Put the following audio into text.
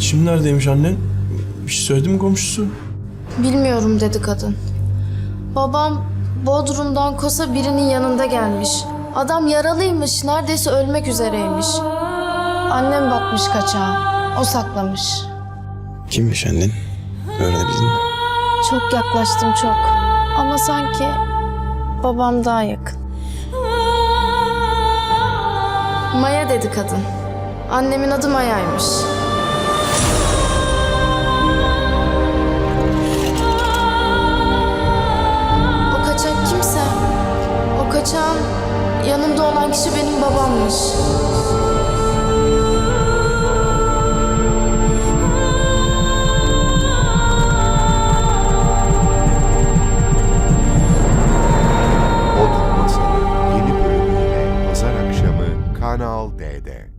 Şimdi neredeymiş annen? Bir şey söyledi mi komşusu? Bilmiyorum dedi kadın. Babam Bodrum'dan Kosa birinin yanında gelmiş. Adam yaralıymış, neredeyse ölmek üzereymiş. Annem bakmış kaçağa, o saklamış. Kimmiş annen? Öğrenebildin mi? Çok yaklaştım çok. Ama sanki babam daha yakın. Maya dedi kadın. Annemin adı Maya'ymış. akşam yanımda olan kişi benim babammış. Yeni bölümüyle pazar akşamı Kanal D'de.